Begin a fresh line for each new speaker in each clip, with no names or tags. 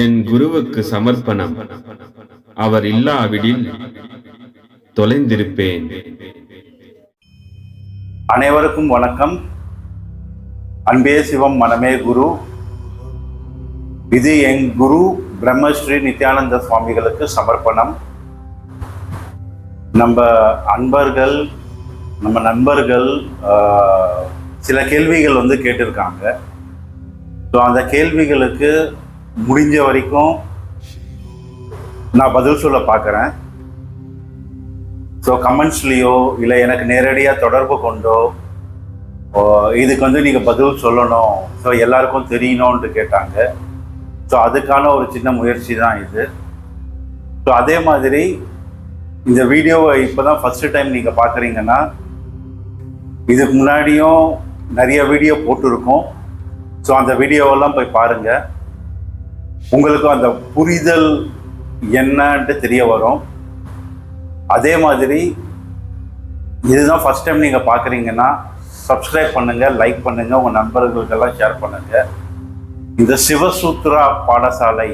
என் குருவுக்கு சமர்ப்பணம். அவர் இல்லாவிடில் தொலைந்திருப்பேன்.
அனைவருக்கும் வணக்கம். அன்பே சிவம் மனமே குரு. இது என் குரு பிரம்மஸ்ரீ நித்யானந்த சுவாமிகளுக்கு சமர்ப்பணம். நம்ம அன்பர்கள் நம்ம நண்பர்கள் சில கேள்விகள் வந்து கேட்டிருக்காங்க. ஸோ அந்த கேள்விகளுக்கு முடிஞ்ச வரைக்கும் நான் பதில் சொல்ல பார்க்குறேன். ஸோ கமெண்ட்ஸ்லேயோ இல்லை எனக்கு நேரடியாக தொடர்பு கொண்டோ இதுக்கு வந்து நீங்கள் பதில் சொல்லணும். ஸோ எல்லாருக்கும் தெரியணும்ன்ட்டு கேட்டாங்க. ஸோ அதுக்கான ஒரு சின்ன முயற்சி தான் இது. ஸோ அதே மாதிரி இந்த வீடியோவை இப்போ தான் ஃபஸ்ட்டு டைம் நீங்கள் பார்க்குறீங்கன்னா இதுக்கு முன்னாடியும் நிறைய வீடியோ போட்டிருக்கோம். ஸோ அந்த வீடியோவெல்லாம் போய் பாருங்கள் உங்களுக்கு அந்த புரிதல் என்னன்ட்டு தெரிய வரும். அதே மாதிரி இதுதான் ஃபஸ்ட் டைம் நீங்கள் பார்க்குறீங்கன்னா சப்ஸ்கிரைப் பண்ணுங்கள் லைக் பண்ணுங்கள் உங்கள் நண்பர்களுக்கெல்லாம் ஷேர் பண்ணுங்கள் இந்த சிவசூத்ரா பாடசாலை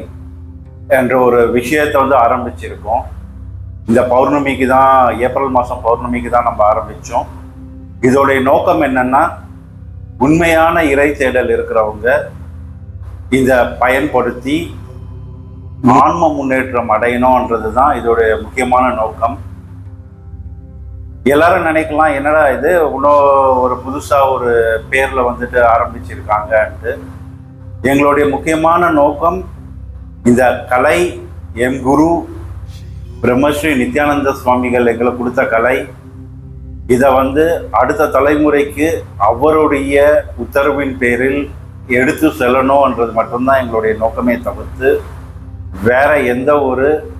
என்ற ஒரு விஷயத்தை வந்து ஆரம்பிச்சிருக்கோம். இந்த பௌர்ணமிக்கு தான் ஏப்ரல் மாதம் பௌர்ணமிக்கு தான் நம்ம ஆரம்பித்தோம் இதோடைய நோக்கம் என்னென்னா உண்மையான இறை தேடல் இருக்கிறவங்க இதை பயன்படுத்தி ஆன்ம முன்னேற்றம் அடையணும்ன்றது தான் இதோடைய முக்கியமான நோக்கம். எல்லாரும் நினைக்கலாம் என்னடா இது? இன்னும் ஒரு புதுசாக ஒரு பேரில் வந்துட்டு ஆரம்பிச்சிருக்காங்கன்ட்டு. எங்களுடைய முக்கியமான நோக்கம் இந்த கலை எம் குரு பிரம்மஸ்ரீ நித்யானந்த சுவாமிகள் எங்களுக்கு கொடுத்த கலை. இதை வந்து அடுத்த தலைமுறைக்கு அவருடைய உத்தரவின் பேரில் எடுத்து செல்லணும்ன்றது மட்டும்தான் எங்களுடைய நோக்கமே தவிர்த்து வேற எந்த ஒரு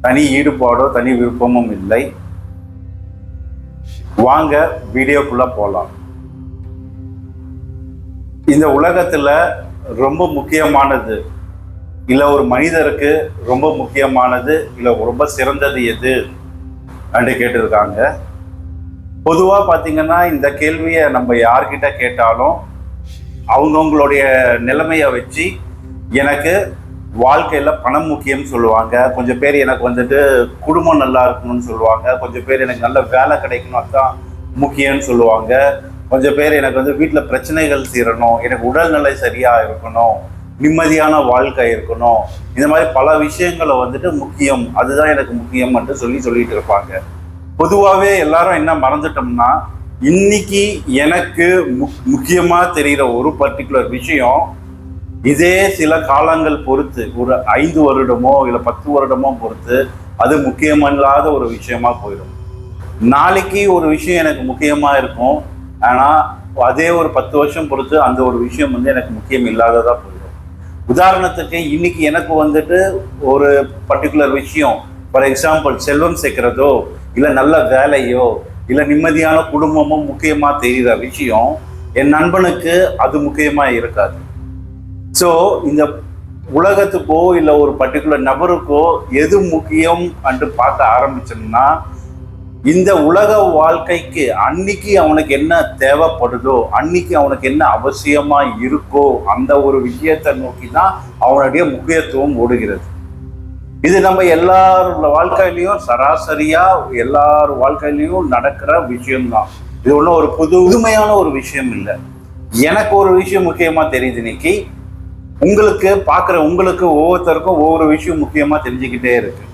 தனி ஈடுபாடோ தனி விருப்பமும் இல்லை. வாங்க வீடியோக்குள்ள போகலாம் இந்த உலகத்துல ரொம்ப முக்கியமானது இல்லை ஒரு மனிதருக்கு ரொம்ப முக்கியமானது இல்லை ரொம்ப சிறந்தது எது? அப்படி கேட்டிருக்காங்க. பொதுவாக பார்த்திங்கன்னா இந்த கேள்வியை நம்ம யார்கிட்ட கேட்டாலும் அவங்கவுங்களுடைய நிலைமையை வச்சு எனக்கு வாழ்க்கையில் பணம் முக்கியம்னு சொல்லுவாங்க. கொஞ்சம் பேர் எனக்கு வந்துட்டு குடும்பம் நல்லா இருக்கணும்னு சொல்லுவாங்க. கொஞ்சம் பேர் எனக்கு நல்ல வேலை கிடைக்கணும் அதுதான் முக்கியம்னு சொல்லுவாங்க. கொஞ்சம் பேர் எனக்கு வந்து வீட்டில் பிரச்சனைகள் தீரணும். எனக்கு உடல்நிலை சரியாக இருக்கணும். நிம்மதியான வாழ்க்கை இருக்கணும். இந்த மாதிரி பல விஷயங்களை வந்துட்டு முக்கியம். அதுதான் எனக்கு முக்கியம் என்று சொல்லி சொல்லிட்டு இருப்பாங்க. பொதுவாகவே எல்லாரும் என்ன மறந்துட்டோம்னா இன்னைக்கு எனக்கு முக் முக்கியமா தெரிகிற ஒரு பர்டிகுலர் விஷயம் இதே சில காலங்கள் பொறுத்து ஒரு ஐந்து வருடமோ இல்லை பத்து வருடமோ பொறுத்து அது முக்கியமில்லாத ஒரு விஷயமா போயிடும். நாளைக்கு ஒரு விஷயம் எனக்கு முக்கியமா இருக்கும் ஆனா அதே ஒரு பத்து வருஷம் பொறுத்து அந்த ஒரு விஷயம் வந்து எனக்கு முக்கியம் இல்லாததா போயிடும். உதாரணத்துக்கு இன்னைக்கு எனக்கு வந்துட்டு ஒரு பர்டிகுலர் விஷயம் ஃபார் எக்ஸாம்பிள் செல்வம் சேர்க்கிறதோ இல்லை நல்ல வேலையோ இல்லை நிம்மதியான குடும்பமும் முக்கியமாக தெரிகிற விஷயம் என் நண்பனுக்கு அது முக்கியமாக இருக்காது. ஸோ இந்த உலகத்துக்கோ இல்லை ஒரு பர்டிகுலர் நபருக்கோ எது முக்கியம் என்று பார்க்க ஆரம்பிச்சோம்னா இந்த உலக வாழ்க்கைக்கு அன்னைக்கு அவனுக்கு என்ன தேவைப்படுதோ அன்னைக்கு அவனுக்கு என்ன அவசியமாக இருக்கோ அந்த ஒரு விஷயத்தை நோக்கி தான் அவனுடைய முக்கியத்துவம் ஓடுகிறது. இது நம்ம எல்லாரோட வாழ்க்கையிலையும் சராசரியா எல்லார் வாழ்க்கையிலையும் நடக்கிற விஷயம்தான். இது ஒன்றும் ஒரு புதுமையான ஒரு விஷயம் இல்லை. எனக்கு ஒரு விஷயம் முக்கியமா தெரியுது இன்னைக்கு. உங்களுக்கு பார்க்குற உங்களுக்கு ஒவ்வொருத்தருக்கும் ஒவ்வொரு விஷயம் முக்கியமா தெரிஞ்சுக்கிட்டே இருக்கு.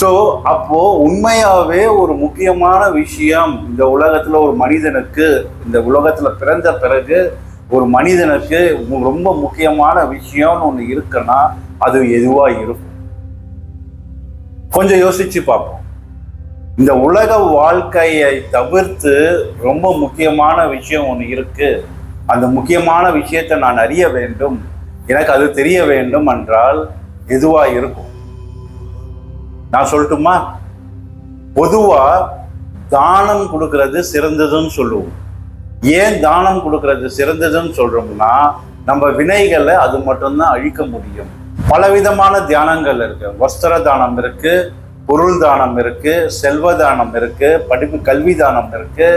ஸோ அப்போ உண்மையாவே ஒரு முக்கியமான விஷயம் இந்த உலகத்துல ஒரு மனிதனுக்கு இந்த உலகத்துல பிறந்த பிறகு ஒரு மனிதனுக்கு ரொம்ப முக்கியமான விஷயம்னு ஒன்று இருக்குன்னா அது எதுவாக இருக்கும்? கொஞ்சம் யோசிச்சு பார்ப்போம். இந்த உலக வாழ்க்கையை தவிர்த்து ரொம்ப முக்கியமான விஷயம் ஒன்று இருக்கு. அந்த முக்கியமான விஷயத்தை நான் அறிய வேண்டும். எனக்கு அது தெரிய வேண்டும் என்றால் எதுவா இருக்கும்? நான் சொல்லட்டுமா? பொதுவா தானம் கொடுக்கறது சிறந்ததுன்னு சொல்லுவோம். ஏன் தானம் கொடுக்கறது சிறந்ததுன்னு சொல்றோம்னா நம்ம வினைகளை அது மட்டும்தான் அழிக்க முடியும். பலவிதமான தியானங்கள் இருக்கு. வஸ்திர தானம் இருக்கு பொருள் தானம் இருக்கு செல்வ தானம் இருக்கு படிப்பு கல்வி தானம் இருக்கு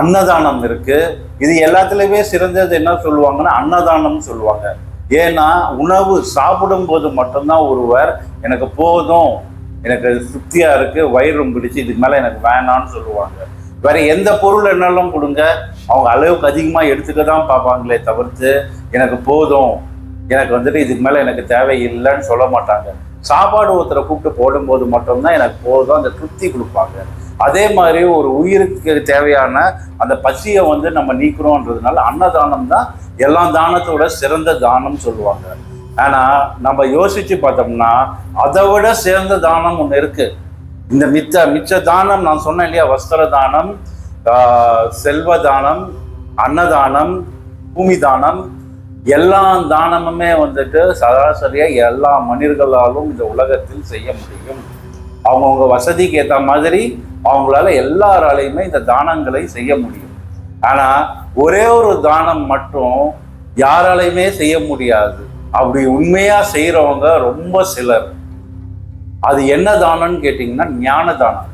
அன்னதானம் இருக்கு. இது எல்லாத்துலயுமே சிறந்தது என்ன சொல்லுவாங்கன்னா அன்னதானம்னு சொல்லுவாங்க. ஏன்னா உணவு சாப்பிடும்போது மட்டும்தான் ஒருவர் எனக்கு போதும் எனக்கு திருப்தியா இருக்கு வயிறு பிடிச்சு இதுக்கு மேல எனக்கு வேணாம்னு சொல்லுவாங்க. வேற எந்த பொருள் என்னாலும் கொடுங்க. அவங்க அளவுக்கு அதிகமா எடுத்துக்க தான் பார்ப்பாங்களே தவிர்த்து எனக்கு போதும். எனக்கு வந்துட்டு இதுக்கு மேலே எனக்கு தேவையில்லைன்னு சொல்ல மாட்டாங்க. சாப்பாடு ஒருத்தரை கூப்பிட்டு போடும்போது மட்டும்தான் எனக்கு போதும் அந்த திருப்தி கொடுப்பாங்க. அதே மாதிரி ஒரு உயிருக்கு தேவையான அந்த பசியை வந்து நம்ம நீக்கிறோன்றதுனால அன்னதானம் தான் எல்லா தானத்தோட சிறந்த தானம் சொல்லுவாங்க. ஆனால் நம்ம யோசிச்சு பார்த்தோம்னா அதை விட சிறந்த தானம் ஒன்று இருக்கு. இந்த மிச்ச மிச்ச தானம் நான் சொன்னேன் இல்லையா? வஸ்திர தானம் செல்வ தானம் அன்னதானம் பூமி தானம் எல்லா தானமுமே வந்துட்டு சராசரியாக எல்லா மனிதர்களாலும் இந்த உலகத்தில் செய்ய முடியும். அவங்கவுங்க வசதிக்கு ஏற்ற மாதிரி அவங்களால எல்லாராலையுமே இந்த தானங்களை செய்ய முடியும். ஆனால் ஒரே ஒரு தானம் மட்டும் யாராலையுமே செய்ய முடியாது. அப்படி உண்மையாக செய்கிறவங்க ரொம்ப சிலர். அது என்ன தானம்னு கேட்டிங்கன்னா ஞான தானம்.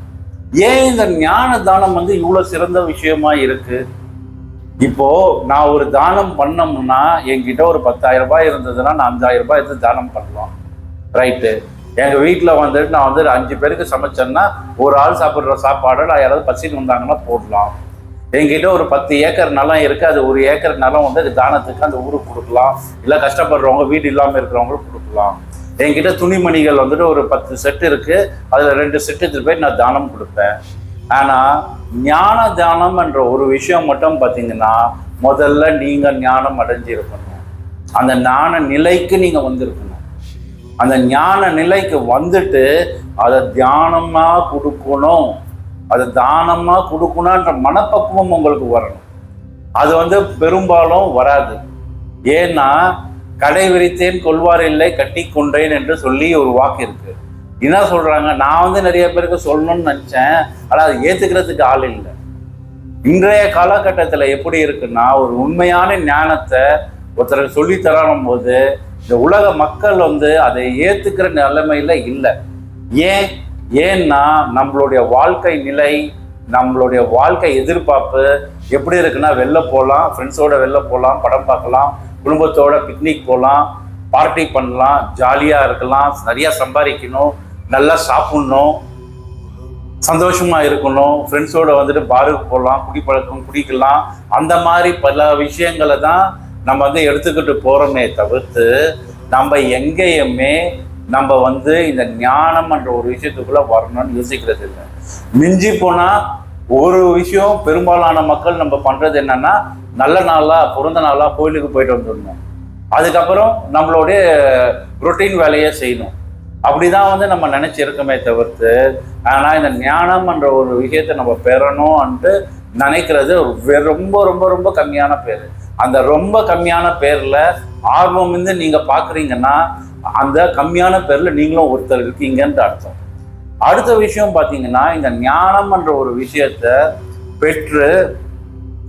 ஏன் இந்த ஞான தானம் வந்து இவ்வளோ சிறந்த விஷயமா இருக்குது இப்போ நான் ஒரு தானம் பண்ணோம்னா என்கிட்ட ஒரு பத்தாயிரம் ரூபாய் இருந்ததுன்னா நான் அஞ்சாயிரம் ரூபாய் எடுத்து தானம் பண்ணலாம். ரைட்டு எங்க வீட்டில் வந்துட்டு நான் வந்து அஞ்சு பேருக்கு சமைச்சேன்னா ஒரு ஆள் சாப்பிட்ற சாப்பாடை நான் யாராவது பசின்னு வந்தாங்கன்னா போடலாம். எங்கிட்ட ஒரு பத்து ஏக்கர் நிலம் இருக்கு. அது ஒரு ஏக்கர் நிலம் வந்து அது தானத்துக்கு அந்த ஊருக்கு கொடுக்கலாம். இல்லை கஷ்டப்படுறவங்க வீடு இல்லாமல் இருக்கிறவங்களுக்கு கொடுக்கலாம். என்கிட்ட துணிமணிகள் வந்துட்டு ஒரு பத்து செட்டு இருக்கு. அதில் ரெண்டு செட்டு போய் நான் தானம் கொடுப்பேன். ஆனால் ஞான தானம் என்ற ஒரு விஷயம் மட்டும் பார்த்தீங்கன்னா முதல்ல நீங்கள் ஞானம் அடைஞ்சிருக்கணும். அந்த ஞான நிலைக்கு நீங்கள் வந்திருக்கணும். அந்த ஞான நிலைக்கு வந்துட்டு அதை தியானமாக கொடுக்கணும். அதை தானமாக கொடுக்கணுன்ற மனப்பக்குவம் உங்களுக்கு வரணும். அது வந்து பெரும்பாலும் வராது. ஏன்னா கடை விரித்தேன் கொள்வார் இல்லை கட்டி கொண்டேன் என்று சொல்லி ஒரு வாக்கு இருக்கு. என்ன சொல்றாங்க? நான் வந்து நிறைய பேருக்கு சொல்லணும்னு நினைச்சேன். ஆனால் அதை ஏத்துக்கிறதுக்கு ஆள் இல்லை. இன்றைய காலகட்டத்தில் எப்படி இருக்குன்னா ஒரு உண்மையான ஞானத்தை ஒருத்தருக்கு சொல்லி தரணும் போது இந்த உலக மக்கள் வந்து அதை ஏத்துக்கிற நிலைமையில இல்லை. ஏன்? ஏன்னா நம்மளுடைய வாழ்க்கை நிலை நம்மளுடைய வாழ்க்கை எதிர்பார்ப்பு எப்படி இருக்குன்னா வெளில போகலாம் ஃப்ரெண்ட்ஸோட வெளில போகலாம் படம் பார்க்கலாம் குடும்பத்தோட பிக்னிக் போகலாம் பார்ட்டி பண்ணலாம் ஜாலியாக இருக்கலாம் நிறையா சம்பாதிக்கணும் நல்லா சாப்பிட்ணும். சந்தோஷமாக இருக்கணும். ஃப்ரெண்ட்ஸோட வந்துட்டு பாருக்கு போகலாம் குடிப்பழக்கம் குடிக்கலாம். அந்த மாதிரி பல விஷயங்களை தான் நம்ம வந்து எடுத்துக்கிட்டு போகிறோமே தவிர்த்து நம்ம எங்கேயுமே நம்ம வந்து இந்த ஞானம் என்ற ஒரு விஷயத்துக்குள்ளே வரணும்னு யோசிக்கிறது இல்லை. மிஞ்சி போனால் ஒரு விஷயம் பெரும்பாலான மக்கள் நம்ம பண்ணுறது என்னென்னா நல்ல நாளாக பிறந்த நாளாக கோயிலுக்கு போயிட்டு வந்துடணும். அதுக்கப்புறம் நம்மளுடைய ரொட்டீன் வேலையை செய்யணும். அப்படிதான் வந்து நம்ம நினைச்சிருக்கோமே தவிர்த்து ஆனால் இந்த ஞானம் என்ற ஒரு விஷயத்தை நம்ம பெறணும்ன்ட்டு நினைக்கிறது வெ- ரொம்ப ரொம்ப ரொம்ப கம்மியான பேர். அந்த ரொம்ப கம்மியான பேரில் ஆர்வம் வந்து நீங்கள் பார்க்குறீங்கன்னா அந்த கம்மியான பேரில் நீங்களும் ஒருத்தர் இருக்கீங்கன்ட்டு அர்த்தம். அடுத்த விஷயம் பார்த்தீங்கன்னா இந்த ஞானம் என்ற ஒரு விஷயத்த பெற்று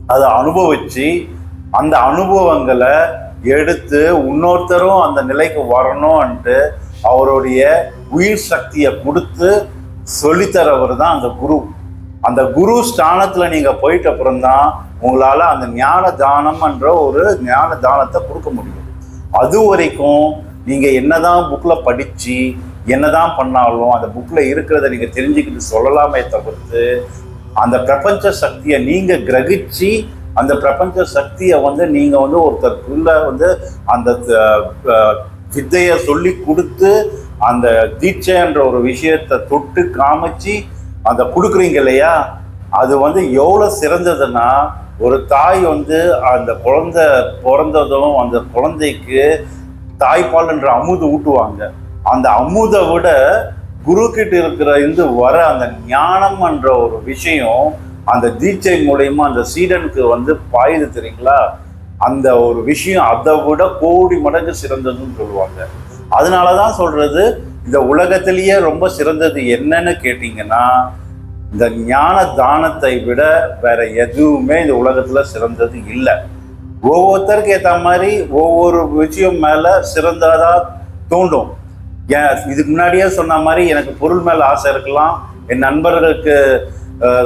அதை அனுபவிச்சு அந்த அனுபவங்களை எடுத்து இன்னொருத்தரும் அந்த நிலைக்கு வரணும்ன்ட்டு அவருடைய உயிர் சக்தியை கொடுத்து சொல்லித்தரவர் தான் அந்த குரு. அந்த குரு ஸ்தானத்தில் நீங்கள் போயிட்ட அப்புறம்தான் உங்களால் அந்த ஞான தானம் என்ற ஒரு ஞான தானத்தை கொடுக்க முடியும். அது வரைக்கும் நீங்கள் என்னதான் புக்கில் படித்து என்னதான் பண்ணாலும் அந்த புக்கில் இருக்கிறத நீங்கள் தெரிஞ்சுக்கிட்டு சொல்லலாமே தவிர்த்து அந்த பிரபஞ்ச சக்தியை நீங்கள் கிரகிச்சு அந்த பிரபஞ்ச சக்தியை வந்து நீங்கள் வந்து ஒருத்தருக்குள்ள வந்து அந்த த- வித்தையை சொல்லி கொடுத்து அந்த தீட்சைன்ற ஒரு விஷயத்தை தொட்டு காமிச்சு அந்த கொடுக்குறீங்க இல்லையா? அது வந்து எவ்வளோ சிறந்ததுன்னா ஒரு தாய் வந்து அந்த குழந்தை பிறந்ததும் அந்த குழந்தைக்கு தாய்ப்பால் என்ற அமுது ஊட்டுவாங்க. அந்த அமுதை விட குரு கிட்ட இருக்கிற இருந்து வர அந்த ஞானம் என்ற ஒரு விஷயம் அந்த தீட்சை மூலயமா அந்த சீடனுக்கு வந்து பாயுது தெரியுங்களா? அந்த ஒரு விஷயம் அதை விட கோடி மடங்கு சிறந்ததுன்னு சொல்லுவாங்க. அதனால தான் சொல்கிறது இந்த உலகத்திலேயே ரொம்ப சிறந்தது என்னன்னு கேட்டிங்கன்னா இந்த ஞான தானத்தை விட வேற எதுவுமே இந்த உலகத்தில் சிறந்தது இல்லை. ஒவ்வொருத்தருக்கு ஏற்ற மாதிரி ஒவ்வொரு விஷயம் மேலே சிறந்ததாக தோண்டும் ஏன் இதுக்கு முன்னாடியே சொன்ன மாதிரி எனக்கு பொருள் மேலே ஆசை இருக்கலாம் என் நண்பர்களுக்கு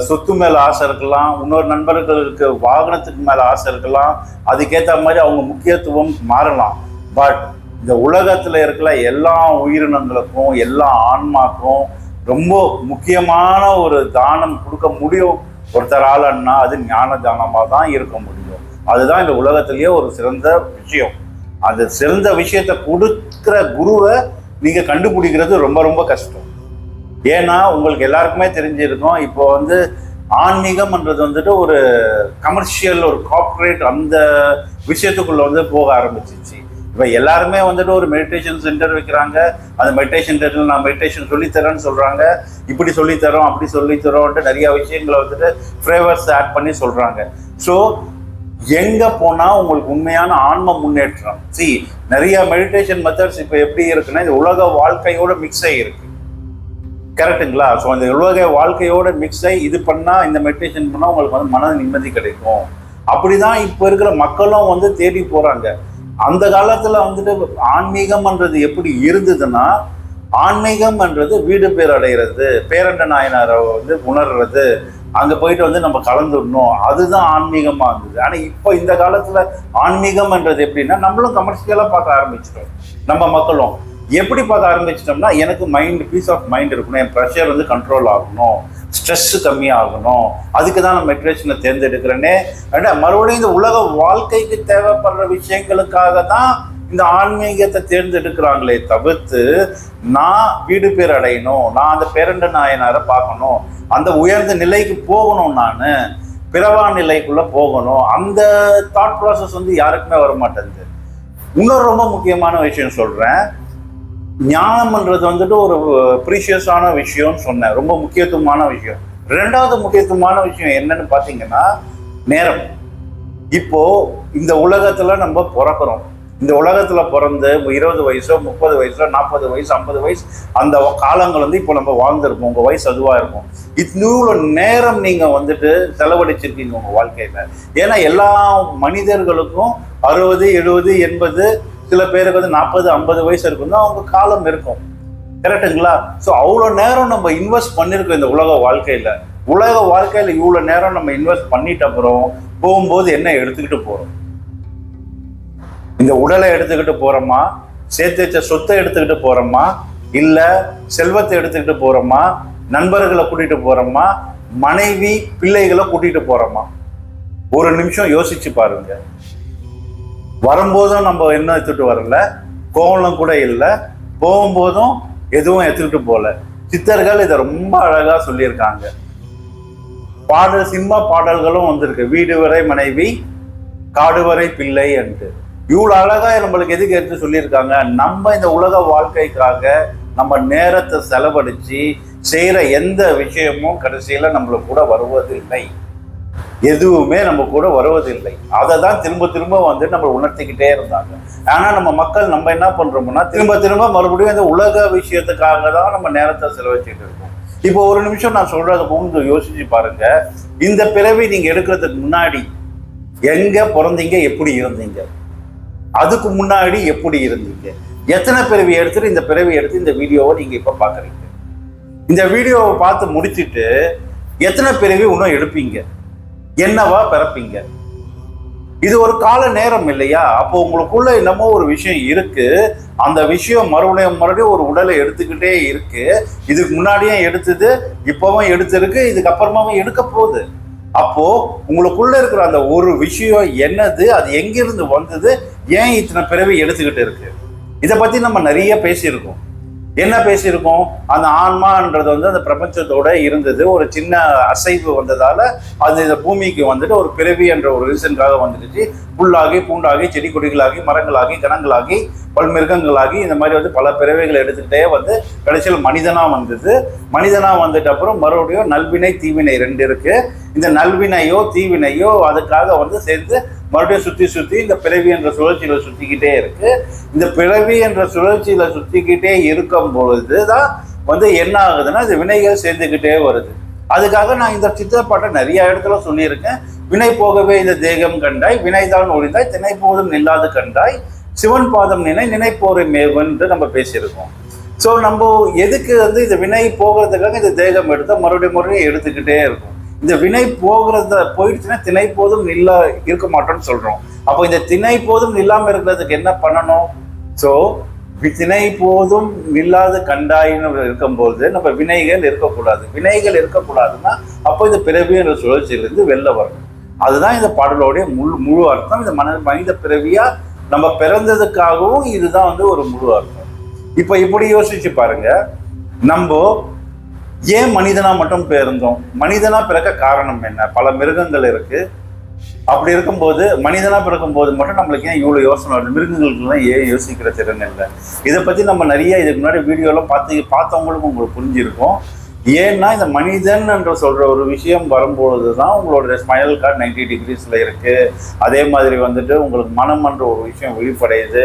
சொத்து மேலே ஆசை இருக்கலாம். இன்னொரு நண்பர்களுக்கு வாகனத்துக்கு மேலே ஆசை இருக்கலாம். அதுக்கேற்ற மாதிரி அவங்க முக்கியத்துவம் மாறலாம். பட் இந்த உலகத்தில் இருக்கிற எல்லா உயிரினங்களுக்கும் எல்லா ஆன்மாக்கும் ரொம்ப முக்கியமான ஒரு தானம் கொடுக்க முடியும். ஒருத்தராலன்னா அது ஞான தானமாக தான் இருக்க முடியும். அதுதான் இந்த உலகத்திலேயே ஒரு சிறந்த விஷயம். அந்த சிறந்த விஷயத்தை கொடுக்குற குருவை நீங்கள் கண்டுபிடிக்கிறது ரொம்ப ரொம்ப கஷ்டம். ஏன்னா உங்களுக்கு எல்லாருக்குமே தெரிஞ்சிருக்கும் இப்போ வந்து ஆன்மீகம்ன்றது வந்துட்டு ஒரு கமர்ஷியல் ஒரு கார்பரேட் அந்த விஷயத்துக்குள்ள வந்து போக ஆரம்பிச்சிச்சு. இப்போ எல்லாருமே வந்துட்டு ஒரு மெடிடேஷன் சென்டர் வைக்கிறாங்க. அந்த மெடிடேஷன் சென்டரில் நான் மெடிடேஷன் சொல்லித்தரேன்னு சொல்கிறாங்க இப்படி சொல்லித்தரோம் அப்படி சொல்லித்தரோன்ட்டு நிறைய விஷயங்களை வந்துட்டு ஃப்ளேவர்ஸ் ஆட் பண்ணி சொல்கிறாங்க ஸோ எங்கே போனால் உங்களுக்கு உண்மையான ஆன்ம முன்னேற்றம்? சி நிறைய மெடிடேஷன் மெத்தட்ஸ் இப்போ எப்படி இருக்குன்னா இது உலக வாழ்க்கையோட மிக்ஸ் ஆகிருக்கு கரெக்டுங்களா ஸோ அந்த உலக வாழ்க்கையோட மிக்ஸ் ஆகி இது பண்ணால் இந்த மெடிடேஷன் பண்ணால் உங்களுக்கு வந்து மன நிம்மதி கிடைக்கும். அப்படிதான் இப்போ இருக்கிற மக்களும் வந்து தேடி போகிறாங்க அந்த காலத்தில் வந்துட்டு ஆன்மீகம்ன்றது எப்படி இருந்ததுன்னா ஆன்மீகம்ன்றது வீடு பேர் அடைகிறது பேரண்ட நாயனாரை வந்து உணர்றது அங்கே போயிட்டு வந்து நம்ம கலந்துடணும் அதுதான் ஆன்மீகமாக இருந்தது. ஆனால் இப்போ இந்த காலத்தில் ஆன்மீகம்ன்றது எப்படின்னா நம்மளும் கமர்ஷியலாக பார்க்க ஆரம்பிச்சிட்டோம். நம்ம மக்களும். எப்படி பார்க்க ஆரம்பிச்சிட்டோம்னா எனக்கு மைண்ட் பீஸ் ஆஃப் மைண்ட் இருக்கணும். என் ப்ரெஷர் வந்து கண்ட்ரோல் ஆகணும். ஸ்ட்ரெஸ் கம்மியாகணும் அதுக்கு தான் நான் மெட்ரேஷனை தேர்ந்தெடுக்கிறேனே. மறுபடியும் இந்த உலக வாழ்க்கைக்கு தேவைப்படுற விஷயங்களுக்காக தான் இந்த ஆன்மீகத்தை தேர்ந்தெடுக்கிறாங்களே தவிர்த்து நான் வீடு பேர் அடையணும். நான் அந்த பேரண்ட நாயனாரை பார்க்கணும். அந்த உயர்ந்த நிலைக்கு போகணும் நான். பிறவா நிலைக்குள்ளே போகணும். அந்த தாட் ப்ராசஸ் வந்து யாருக்குமே வர மாட்டேங்குது இன்னொரு ரொம்ப முக்கியமான விஷயம் சொல்கிறேன் ஞானம்ன்றது வந்துட்டு ஒரு ப்ரீஷியஸான விஷயம்னு சொன்னேன். ரொம்ப முக்கியத்துவமான விஷயம். ரெண்டாவது முக்கியத்துவமான விஷயம் என்னன்னு பார்த்தீங்கன்னா நேரம். இப்போ இந்த உலகத்துல நம்ம பிறக்கிறோம். இந்த உலகத்துல பிறந்து இருபது வயசோ முப்பது வயசோ நாற்பது வயசு ஐம்பது வயசு அந்த காலங்கள் வந்து இப்போ நம்ம வாழ்ந்துருப்போம். உங்க வயசு அதுவா இருக்கும். இவ்வளோ நேரம் நீங்க வந்துட்டு செலவழிச்சிருக்கீங்க உங்க வாழ்க்கையில. ஏன்னா எல்லா மனிதர்களுக்கும் அறுபது எழுபது எண்பது சில பேருக்கு வந்து நாற்பது ஐம்பது வயசு இருக்குன்னா அவங்க காலம் இருக்கும். கரெக்டுங்களா ஸோ அவ்வளோ நேரம் நம்ம இன்வெஸ்ட் பண்ணியிருக்கோம் இந்த உலக வாழ்க்கையில். உலக வாழ்க்கையில் இவ்வளோ நேரம் நம்ம இன்வெஸ்ட் பண்ணிட்ட அப்புறம் போகும்போது என்ன எடுத்துக்கிட்டு போகிறோம் இந்த உடலை எடுத்துக்கிட்டு போகிறோமா சேர்த்து வச்ச சொத்தை எடுத்துக்கிட்டு போகிறோமா இல்லை செல்வத்தை எடுத்துக்கிட்டு போகிறோமா நண்பர்களை கூட்டிட்டு போகிறோமா மனைவி பிள்ளைகளை கூட்டிட்டு போகிறோமா ஒரு நிமிஷம் யோசிச்சு பாருங்க. வரும்போதும் நம்ம என்ன எடுத்துட்டு வரல. கோவலம் கூட இல்லை. போகும்போதும் எதுவும் எடுத்துக்கிட்டு போகல சித்தர்கள் இதை ரொம்ப அழகாக சொல்லியிருக்காங்க. பாடல் சினிமா பாடல்களும் வந்திருக்கு. வீடு வரை மனைவி காடு வரை பிள்ளை என்று. இவ்வளோ அழகாக நம்மளுக்கு எதுக்கு எடுத்து சொல்லியிருக்காங்க? நம்ம இந்த உலக வாழ்க்கைக்காக நம்ம நேரத்தை செலவழித்து செய்கிற எந்த விஷயமும் கடைசியில் நம்மளுக்கு கூட வருவதில்லை. எதுவுமே நம்ம கூட வருவதில்லை. அதை தான் திரும்ப திரும்ப வந்து நம்ம உணர்த்திக்கிட்டே இருந்தாங்க. ஆனால் நம்ம மக்கள் நம்ம என்ன பண்ணுறோம்னா திரும்ப திரும்ப மறுபடியும் இந்த உலக விஷயத்துக்காக தான் நம்ம நேரத்தை செலவழிச்சுட்டு இருக்கோம். இப்போ ஒரு நிமிஷம் நான் சொல்கிறத கொஞ்சம் யோசிச்சு பாருங்க. இந்த பிறவி நீங்கள் எடுக்கிறதுக்கு முன்னாடி எங்கே பிறந்தீங்க எப்படி இருந்தீங்க? அதுக்கு முன்னாடி எப்படி இருந்தீங்க? எத்தனை பிறவி எடுத்துட்டு இந்த பிறவி எடுத்து இந்த வீடியோவை நீங்கள் இப்போ பார்க்குறீங்க இந்த வீடியோவை பார்த்து முடிச்சுட்டு எத்தனை பிறவி இன்னும் எடுப்பீங்க? என்னவா பிறப்பீங்க? இது ஒரு கால நேரம் இல்லையா? அப்போ உங்களுக்குள்ள என்னமோ ஒரு விஷயம் இருக்கு. அந்த விஷயம் மறுபடியும் மறுபடியும் ஒரு உடலை எடுத்துக்கிட்டே இருக்கு. இதுக்கு முன்னாடியே எடுத்தது இப்பவும் எடுத்திருக்கு இதுக்கப்புறமாவும் எடுக்க போகுது. அப்போ உங்களுக்குள்ள இருக்கிற அந்த ஒரு விஷயம் என்னது? அது எங்கிருந்து வந்தது? ஏன் இத்தனை பிறவி எடுத்துக்கிட்டு இருக்கு? இதை பத்தி நம்ம நிறைய பேசியிருக்கோம். என்ன பேசியிருக்கோம்? அந்த ஆன்மான்றது வந்து அந்த பிரபஞ்சத்தோட இருந்தது. ஒரு சின்ன அசைவு வந்ததால அது இந்த பூமிக்கு வந்துட்டு ஒரு பிறவி என்ற ஒரு ரீசனுக்காக வந்துடுச்சு. புல்லாகி பூண்டாகி செடி கொடிகளாகி மரங்களாகி கணங்களாகி பல்மிருகங்களாகி இந்த மாதிரி வந்து பல பிறவைகளை எடுத்துக்கிட்டே வந்து கடைசியில் மனிதனாக வந்தது. மனிதனாக வந்துட்ட அப்புறம் மறுபடியும் நல்வினை தீவினை ரெண்டு இருக்குது இந்த நல்வினையோ தீவினையோ அதுக்காக வந்து சேர்ந்து மறுபடியும் சுத்தி சுத்தி இந்த பிறவி என்ற சுழற்சியில சுத்திக்கிட்டே இருக்கு. இந்த பிறவி என்ற சுழற்சியில சுத்திக்கிட்டே இருக்கும் பொழுது தான் வந்து என்ன ஆகுதுன்னா இந்த வினைகள் சேர்ந்துக்கிட்டே வருது. அதுக்காக நான் இந்த சித்திரப்பாட்டை நிறைய இடத்துல சொல்லியிருக்கேன். வினை போகவே இந்த தேகம் கண்டாய் வினைதான் ஒழிந்தாய் திணை போதும் நில்லாது கண்டாய் சிவன் பாதம் நினை நினைப்போரை மேவன்ட்டு நம்ம பேசியிருக்கோம். ஸோ நம்ம எதுக்கு வந்து இந்த வினை போகிறதுக்காக இந்த தேகம் எடுத்தால் மறுபடியும் மறுபடியும் எடுத்துக்கிட்டே இருக்கும். இந்த வினை போகிறத போயிடுச்சுன்னா திணை போதும் இல்ல இருக்க மாட்டோம்னு சொல்றோம். அப்போ இந்த திணை போதும் இல்லாமல் இருக்கிறதுக்கு என்ன பண்ணணும்? ஸோ வினை போதும் இல்லாத கண்டாயின்னு இருக்கும்போது நம்ம வினைகள் இருக்கக்கூடாது. வினைகள் இருக்கக்கூடாதுன்னா அப்போ இந்த பிறவி என்ற சுழற்சியிலிருந்து வெளில வரணும். அதுதான் இந்த பாடலோடைய முழு முழு அர்த்தம். இந்த மன மனித பிறவியா நம்ம பிறந்ததுக்காகவும் இதுதான் வந்து ஒரு முழு அர்த்தம். இப்போ இப்படி யோசிச்சு பாருங்க. நம்ம ஏன் மனிதனாக மட்டும் பிறந்தோம் மனிதனாக பிறக்க காரணம் என்ன? பல மிருகங்கள் இருக்குது அப்படி இருக்கும்போது மனிதனாக பிறக்கும்போது மட்டும் நம்மளுக்கு ஏன் இவ்வளோ யோசனை வருது? மிருகங்களுக்குலாம் ஏன் யோசிக்கிற திறன் இல்லை? இதை பற்றி நம்ம நிறைய இதுக்கு முன்னாடி வீடியோலாம் பார்த்து பார்த்தவங்களுக்கும் உங்களுக்கு புரிஞ்சிருக்கும். ஏன்னா இந்த மனிதன் என்று சொல்கிற ஒரு விஷயம் வரும்பொழுது தான் உங்களோட ஸ்மைல் கார்டு நைன்டி டிகிரிஸில் இருக்குது அதே மாதிரி வந்துட்டு உங்களுக்கு மனம் என்ற ஒரு விஷயம் விழிப்படையுது.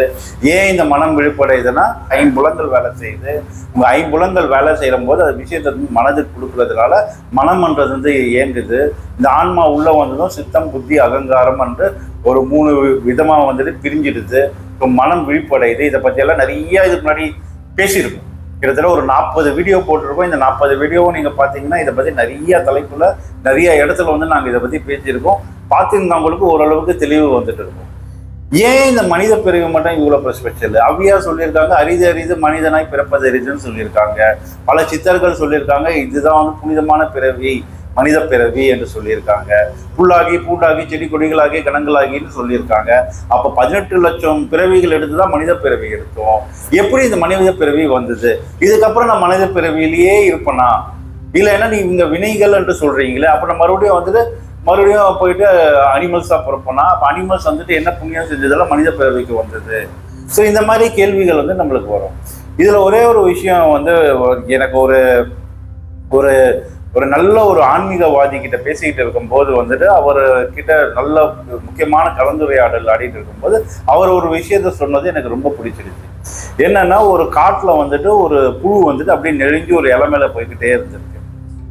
ஏன் இந்த மனம் விழிப்படையுதுன்னா ஐம்புலங்கள் வேலை செய்யுது. உங்கள் ஐம்புலங்கள் வேலை செய்யும் போது அது விஷயத்தை மனதுக்கு கொடுக்குறதுனால மனம்ன்றது வந்து இயங்குது. இந்த ஆன்மா உள்ளே வந்ததும் சித்தம் புத்தி அகங்காரம் என்று ஒரு மூணு விதமாக வந்துட்டு பிரிஞ்சிடுது. இப்போ மனம் விழிப்படையுது. இதை பற்றியெல்லாம் நிறைய இதுக்கு முன்னாடி பேசியிருக்கோம். கிட்டத்தட்ட ஒரு நாற்பது வீடியோ போட்டிருக்கோம். இந்த நாற்பது வீடியோவும் நீங்கள் பார்த்தீங்கன்னா இதை பற்றி நிறைய தலைப்பில் நிறைய இடத்துல வந்து நாங்கள் இதை பற்றி பேசியிருக்கோம். பார்த்துருந்தவங்களுக்கு ஓரளவுக்கு தெளிவு வந்துட்டு இருக்கும். ஏன் இந்த மனித பிறவி மட்டும் இவ்வளோ ஸ்பெஷல் அவ்வியா சொல்லியிருக்காங்க அரிது அரிது மனிதனாய் பிறப்பது அரிதுன்னு சொல்லியிருக்காங்க. பல சித்தர்கள் சொல்லியிருக்காங்க இதுதான் வந்து புனிதமான பிறவி. மனித பிறவி என்று சொல்லியிருக்காங்க. புல்லாகி பூண்டாகி செடி கொடிகளாகி கணங்களாகின்னு சொல்லியிருக்காங்க. அப்போ பதினெட்டு லட்சம் பிறவிகள் எடுத்து தான் மனித பிறவி எடுத்தோம். எப்படி இந்த மனித பிறவி வந்தது? இதுக்கப்புறம் நான் மனித பிறவியிலேயே இருப்பேனா? இல்லைன்னா நீ இவங்க வினைகள் என்று சொல்றீங்களே அப்புறம் மறுபடியும் வந்துட்டு மறுபடியும் போயிட்டு அனிமல்ஸாக பிறப்போனா? அப்போ அனிமல்ஸ் வந்துட்டு என்ன புண்ணியம் செஞ்சதெல்லாம் மனித பிறவிக்கு வந்தது. ஸோ இந்த மாதிரி கேள்விகள் வந்து நம்மளுக்கு வரும். இதில் ஒரே ஒரு விஷயம் வந்து எனக்கு ஒரு ஒரு ஒரு நல்ல ஒரு ஆன்மீகவாதி கிட்ட பேசிக்கிட்டு இருக்கும்போது வந்துட்டு அவர் கிட்ட நல்ல முக்கியமான கலந்துரையாடல் ஆடிட்டு இருக்கும்போது அவர் ஒரு விஷயத்த சொன்னது எனக்கு ரொம்ப பிடிச்சிருச்சு. என்னன்னா ஒரு காட்டில் வந்துட்டு ஒரு புழு வந்துட்டு அப்படியே நெழிஞ்சு ஒரு இலை போய்கிட்டே இருந்திருக்கு.